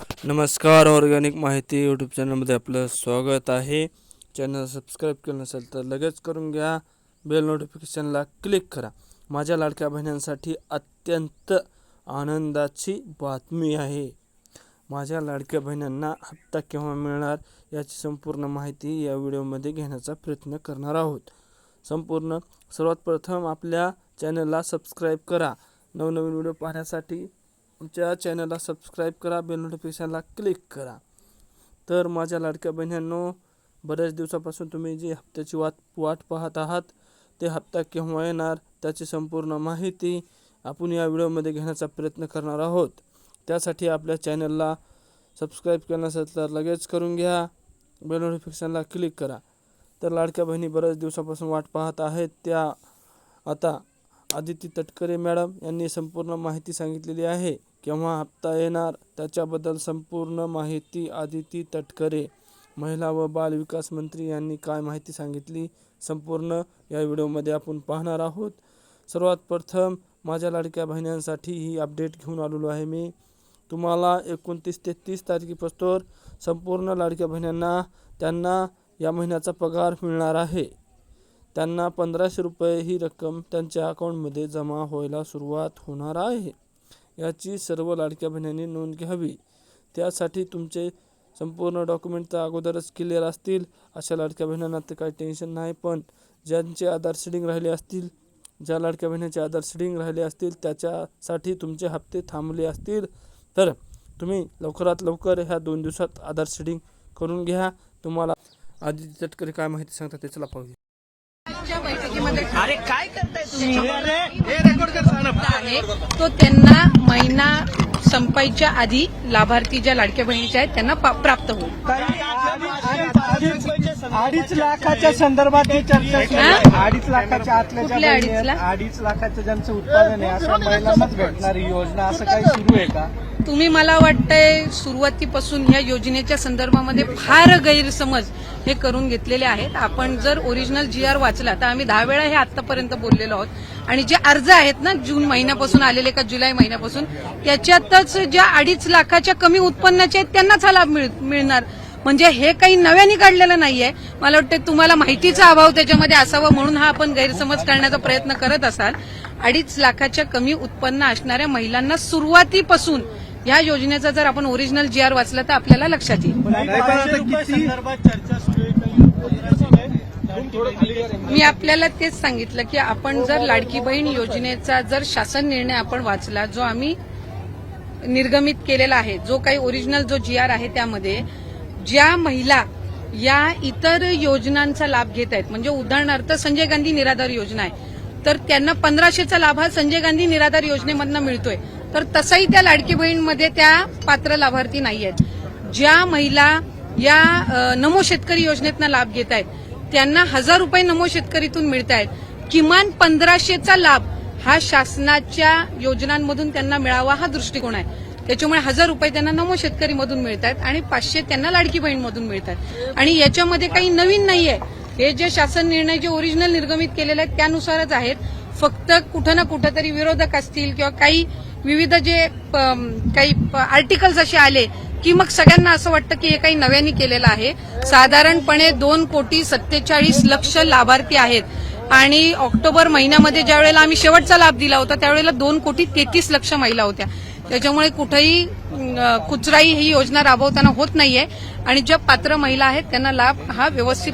नमस्कार ऑर्गॅनिक माहिती यूट्यूब चॅनलमध्ये आपलं स्वागत आहे. चॅनल सबस्क्राईब केलं नसेल तर लगेच करून घ्या. बेल नोटिफिकेशनला क्लिक करा. माझ्या लाडक्या बहिणींसाठी अत्यंत आनंदाची बातमी आहे. माझ्या लाडक्या बहिणींना हप्ता केव्हा मिळणार याची संपूर्ण माहिती या व्हिडिओमध्ये घेण्याचा प्रयत्न करणार आहोत. संपूर्ण सर्वात प्रथम आपल्या चॅनलला सबस्क्राईब करा. नवनवीन व्हिडिओ पाहण्यासाठी आमच्या चॅनलला सबस्क्राईब करा बेल नोटिफिकेशनला क्लिक करा. तर माझ्या लाडक्या बहिणींनो बऱ्याच दिवसापासून तुम्ही जी हप्त्याची वाट वाट पाहत आहात ते हप्ता केव्हा येणार त्याची संपूर्ण माहिती आपण या व्हिडिओमध्ये घेण्याचा प्रयत्न करणार आहोत. त्यासाठी आपल्या चॅनलला सबस्क्राईब केलं नसेल तर लगेच करून घ्या बेल नोटिफिकेशनला क्लिक करा. तर लाडक्या बहिणी बऱ्याच दिवसापासून वाट पाहत आहेत त्या आता आदिती तटकरे मॅडम यांनी संपूर्ण माहिती सांगितलेली आहे. केव्हा हप्ता येणार त्याच्याबद्दल संपूर्ण माहिती आदिती तटकरे महिला व बाल विकास मंत्री यांनी काय माहिती सांगितली संपूर्ण या व्हिडिओमध्ये आपण पाहणार आहोत. सर्वात प्रथम माझ्या लाडक्या बहिण्यांसाठी ही अपडेट घेऊन आलेलो आहे मी. तुम्हाला एकोणतीस ते तीस तारखेपासून संपूर्ण लाडक्या बहिणींना त्यांना या महिन्याचा पगार मिळणार आहे. त्यांना पंधराशे रुपये ही रक्कम त्यांच्या अकाउंटमध्ये जमा व्हायला सुरुवात होणार आहे. याची सर्व लाडक्या बहिणींनी नोंद घ्यावी. त्यासाठी तुमचे संपूर्ण डॉक्युमेंट तर अगोदरच क्लिअर असतील. अशा लाडक्या बहिणींना तर काही टेन्शन नाही पण ज्यांचे आधार सीडिंग राहिले असतील ज्या लाडक्या बहिणीचे आधार सीडिंग राहिले असतील त्याच्यासाठी तुमचे हप्ते थांबले असतील. तर तुम्ही लवकरात लवकर ह्या दोन दिवसात आधार सीडिंग करून घ्या. तुम्हाला आदित्य तटकरे काय माहिती सांगतात ते चला पाहूया. बैठकीमध्ये अरे काय करताय तुम्ही? आहे. तो त्यांना महिना संपायच्या आधी लाभार्थी ज्या लाडक्या बहिणीच्या आहेत त्यांना प्राप्त होईल. अडीच लाखाच्या संदर्भात? अडीच लाखाच्या आतल्या अडीच लाखाचं ज्यांचं उत्पादन आहे अशा महिलांनाच भेटणारी योजना असं काही सुरू आहे का? तुम्ही मला वाटतंय सुरुवातीपासून ह्या योजनेच्या संदर्भामध्ये फार गैरसमज हे करून घेतलेले आहेत. आपण जर ओरिजिनल जी आर वाचला तर आम्ही दहा वेळा हे आतापर्यंत बोललेलो आहोत. आणि जे अर्ज आहेत ना जून महिन्यापासून आलेले का जुलै महिन्यापासून त्याच्यातच ज्या अडीच लाखाच्या कमी उत्पन्नाचे आहेत त्यांनाच हा लाभ मिळ- मिळणार. म्हणजे हे काही नव्याने काढलेलं नाहीये. मला वाटतं तुम्हाला माहितीचा अभाव त्याच्यामध्ये असावा म्हणून हा आपण गैरसमज करण्याचा प्रयत्न करत असाल. अडीच लाखाच्या कमी उत्पन्न असणाऱ्या महिलांना सुरुवातीपासून या योजनेचा जर आपण ओरिजिनल जी आर वाचला तर आपल्याला लक्षात येईल. मी आपल्याला तेच सांगितलं की आपण जर लाडकी बहीण योजनेचा जर शासन निर्णय आपण वाचला जो आम्ही निर्गमित केलेला आहे जो काही ओरिजिनल जो जी आर आहे त्यामध्ये ज्या महिला या इतर योजनांचा लाभ घेत आहेत म्हणजे उदाहरणार्थ संजय गांधी निराधार योजना आहे तर त्यांना पंधराशेचा लाभ हा संजय गांधी निराधार योजनेमधनं मिळतोय. तर तसाही त्या लाडकी बहीणमध्ये त्या पात्र लाभार्थी नाही आहेत ज्या महिला या नमो शेतकरी योजनेतनं लाभ घेत आहेत त्यांना हजार रुपये नमो शेतकरीतून मिळत आहेत किमान पंधराशेचा लाभ हा शासनाच्या योजनांमधून त्यांना मिळावा हा दृष्टिकोन आहे. त्याच्यामुळे हजार रुपये त्यांना नमो शेतकरीमधून मिळत आहेत आणि पाचशे त्यांना लाडकी बहीणमधून मिळत आहेत आणि याच्यामध्ये काही नवीन नाहीये. हे जे शासन निर्णय जे ओरिजिनल निर्गमित केलेले आहेत त्यानुसारच आहेत. फक्त कुठं ना कुठं तरी विरोधक असतील किंवा काही विविध जे काही आर्टिकल्स असे आले की मग सगळ्यांना असं वाटतं की हे काही नव्याने केलेलं आहे. साधारणपणे दोन कोटी सत्तेचाळीस लक्ष लाभार्थी आहेत. आणि ऑक्टोबर महिन्यामध्ये ज्या वेळेला आम्ही शेवटचा लाभ दिला होता त्यावेळेला दोन कोटी तेहतीस लक्ष महिला होत्या. त्याच्यामुळे कुठेही कुचराई ही योजना राबवताना होत नाहीये. आणि ज्या पात्र महिला आहेत त्यांना लाभ हा व्यवस्थित